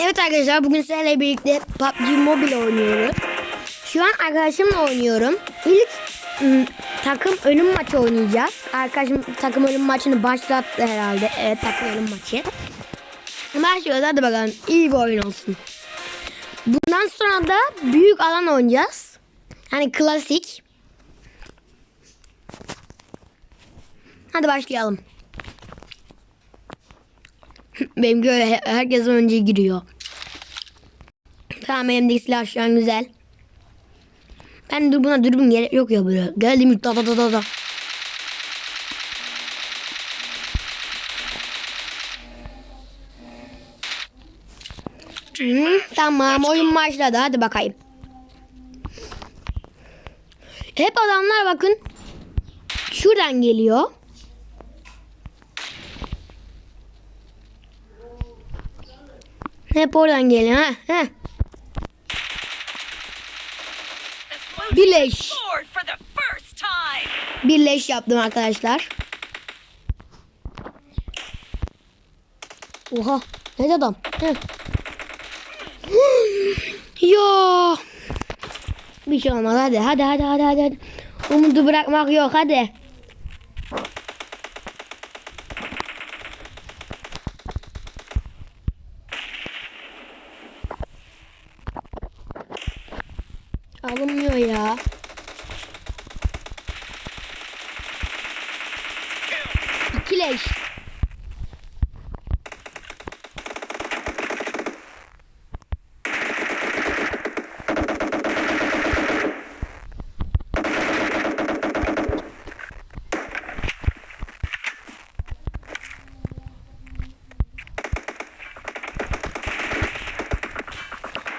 Evet arkadaşlar bugün sizlerle birlikte PUBG Mobile oynuyoruz. Şu an arkadaşımla oynuyorum. İlk ım, takım ölüm maçı oynayacağız. Arkadaşım takım ölüm maçını başlattı herhalde. Evet takım ölüm maçı. Başlıyoruz hadi bakalım. İyi bir oyun olsun. Bundan sonra da büyük alan oynayacağız. Hani klasik. Hadi başlayalım. Benimki öyle he- herkes önce giriyor. Tamam elimdeki silah şu an güzel. Ben dur buna dürbün gerek yok ya böyle. Geldim da da da da da. Hı, tamam oyun başladı hadi bakayım. Hep adamlar bakın şuradan geliyor. Hep oradan geliyor ha. ha. Birleş. Birleş yaptım arkadaşlar. Oha. Ne adam? Ya. Bir şey olmaz hadi hadi hadi hadi. hadi. Umudu bırakmak yok hadi. Alınmıyor ya. İkileş.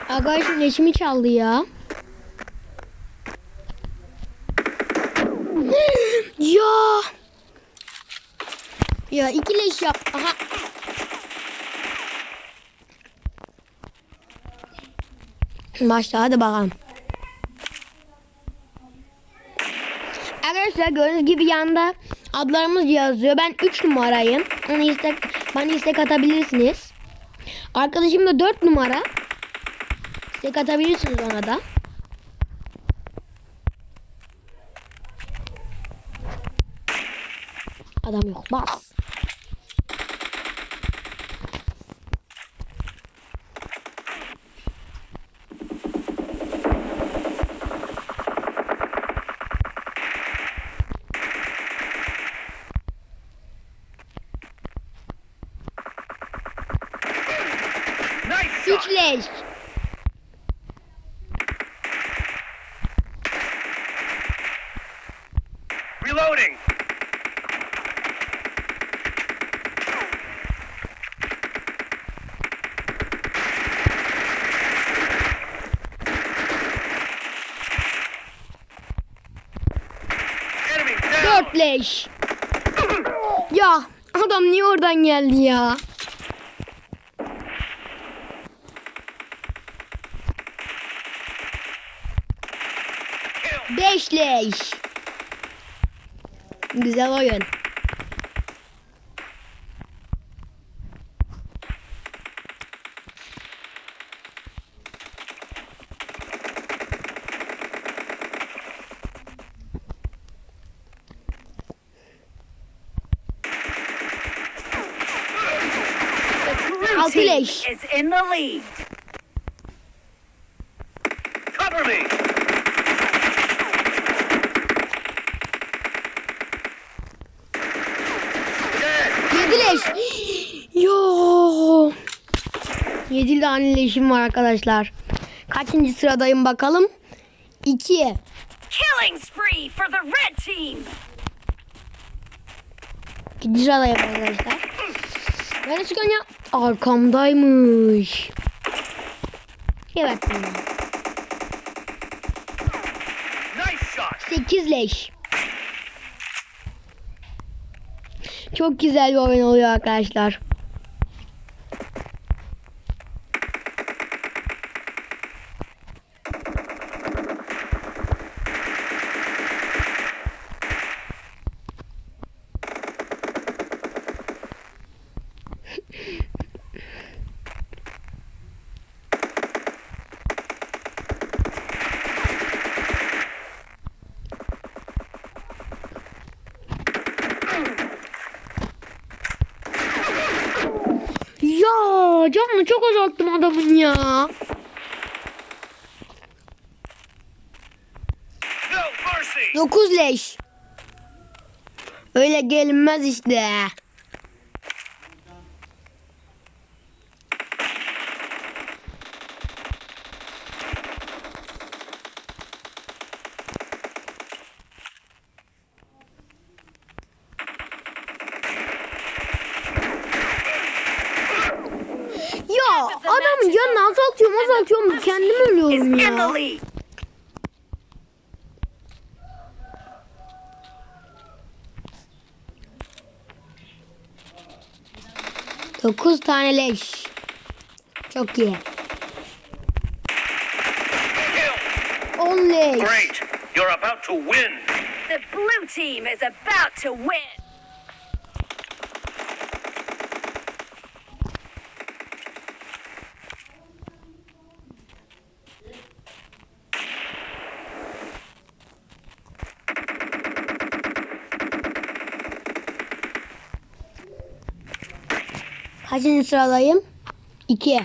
Arkadaşım eşimi çaldı ya. Ya iki leş yap. Aha. Başla hadi bakalım. Arkadaşlar gördüğünüz gibi yanda adlarımız yazıyor. Ben 3 numarayım. Onu istek, bana istek atabilirsiniz. Arkadaşım da 4 numara. İstek atabilirsiniz ona da. Adam yok. Bas. Nice shot. Üçleş. Reloading. Dörtleş. Ya adam niye oradan geldi ya? Beşleş. Güzel oyun. Altı leş. Is in the lead. Yedi tane leşim var arkadaşlar. Kaçıncı sıradayım bakalım? İki. Killing spree for the red team. İkinci sıradayım arkadaşlar. Ben çıkan ya. Arkamdaymış. Evet. Nice shot. Sekiz leş. Çok güzel bir oyun oluyor arkadaşlar. Ya canını çok azalttım adamın ya. 9 leş. Öyle gelinmez işte. 9 tane leş. Çok iyi. 10 leş. Great. You're about to win. The blue team is about to win. Kaçıncı sıradayım? İki.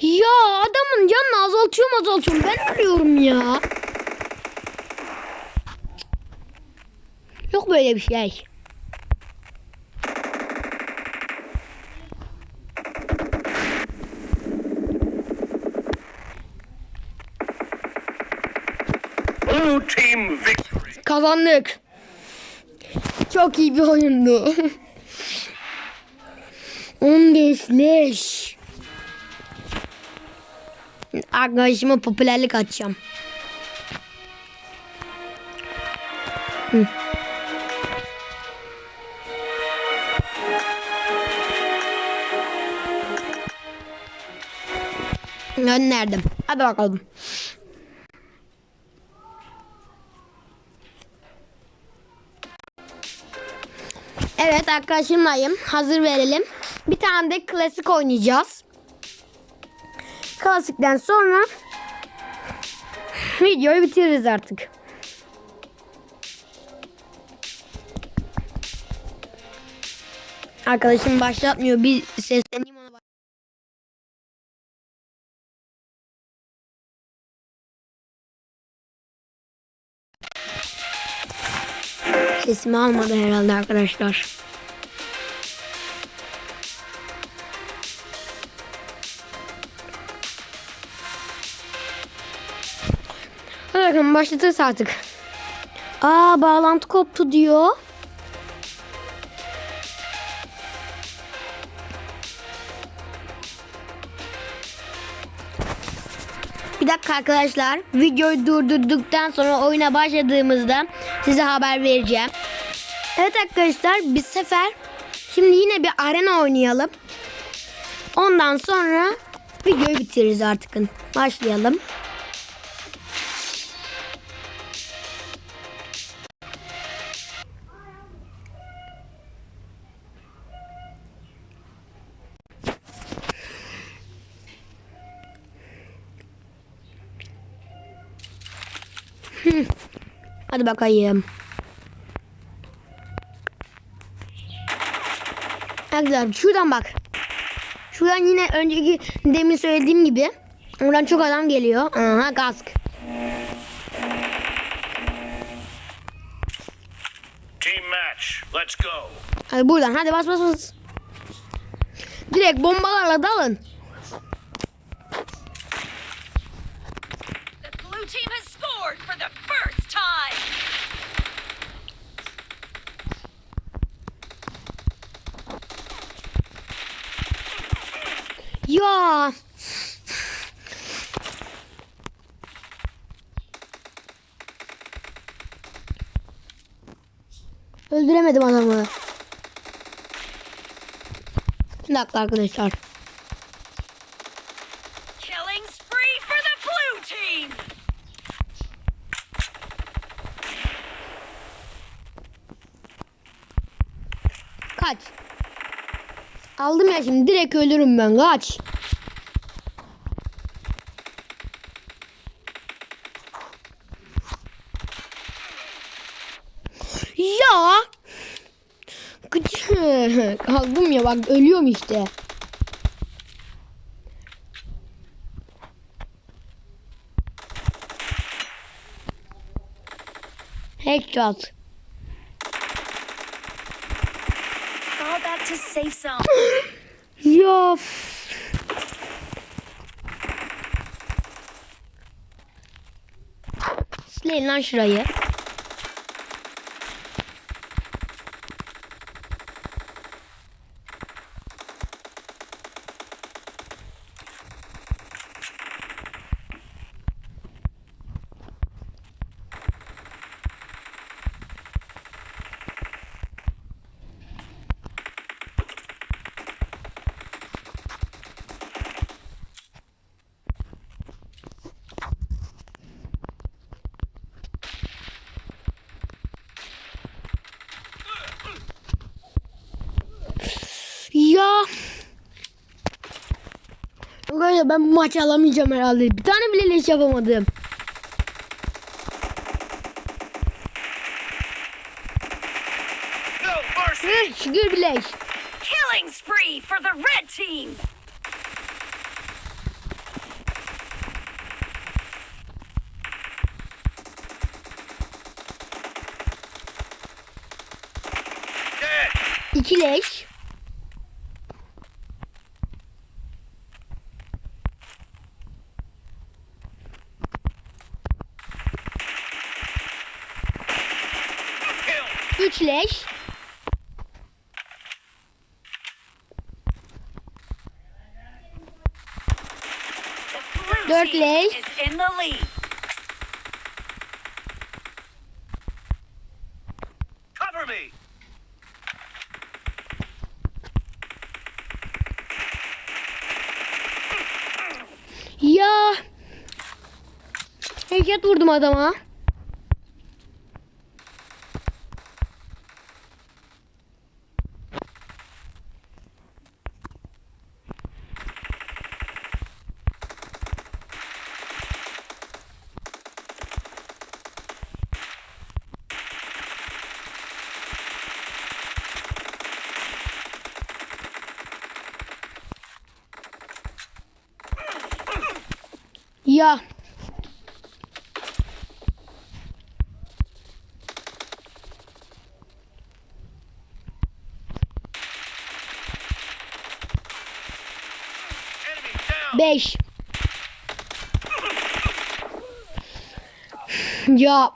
Ya adamın canını azaltıyorum azaltıyorum. Ben ölüyorum ya. Yok böyle bir şey. Blue team victory. Kazandık. Çok iyi bir oyundu. 15 leş. Arkadaşıma popülerlik açacağım. Hı. Gönderdim. Hadi bakalım. Evet arkadaşımlayım. Hazır verelim. Bir tane de klasik oynayacağız. Klasikten sonra videoyu bitiririz artık. Arkadaşım başlatmıyor. Bir sesleneyim Sesimi almadı herhalde arkadaşlar. Hadi bakalım başlatırız artık. Aa bağlantı koptu diyor. Bir dakika arkadaşlar. Videoyu durdurduktan sonra oyuna başladığımızda size haber vereceğim. Evet arkadaşlar bir sefer şimdi yine bir arena oynayalım. Ondan sonra videoyu bitiririz artık. Başlayalım. Hadi bakayım. Arkadaşlar şuradan bak. Şuradan yine önceki demin söylediğim gibi. Oradan çok adam geliyor. Aha kask. Team match. Let's go. Hadi buradan hadi bas bas bas. Direkt bombalarla dalın. The blue team has scored for the first time. Ya. Öldüremedim adamı. Bir dakika arkadaşlar. Killing spree for the blue team. Kaç. Ya şimdi direkt ölürüm ben kaç. Ya. Kaldım ya bak ölüyorum işte. Headshot. Fall back to safe zone. Ya. Sileyin lan şurayı. Ya. Arkadaşlar ben bu maçı alamayacağım herhalde. Bir tane bile leş yapamadım. No mercy. Heh, Şükür bir leş. Killing spree for the red team. İki leş. 5 4 leş. Ya. Heyecat vurdum adama. Ya. Beş. Ya.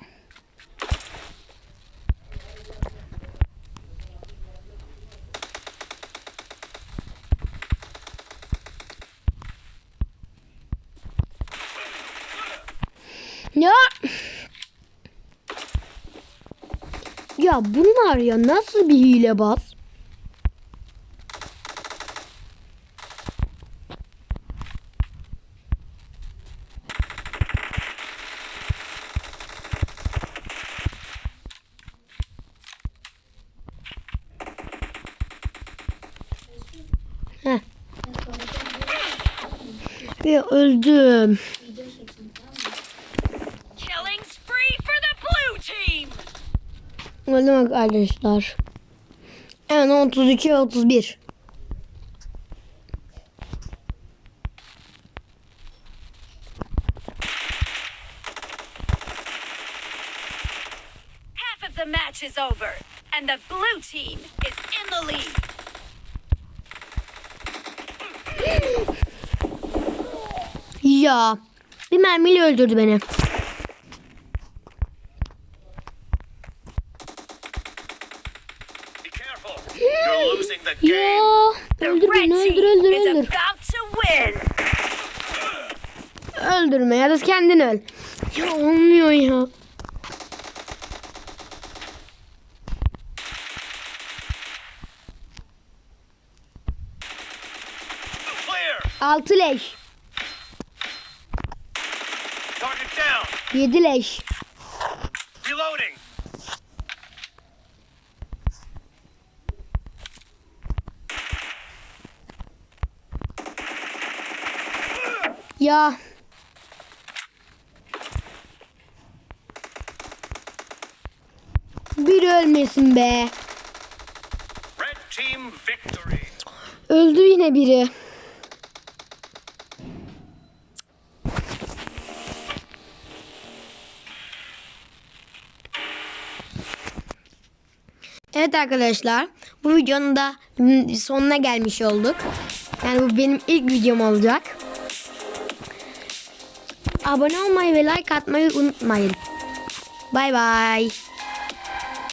Ya. Ya bunlar ya nasıl bir hilebaz? Heh. Ya öldüm. Killing spree for the blue team. Öldüm arkadaşlar. Evet 32 31. Half of the match is over, and the blue team is in the lead. Ya. Bir mermiyle öldürdü beni. Be careful. You're losing the game. Ya. The Öldür red beni öldür team öldür is öldür. about to win. Öldürme ya da kendin öl. Ya olmuyor ya. Altı leş. Yedi leş. Reloading. Ya. Biri ölmesin be. Red team victory. Öldü yine biri. Evet arkadaşlar bu videonun da sonuna gelmiş olduk. Yani bu benim ilk videom olacak. Abone olmayı ve like atmayı unutmayın. Bay bay.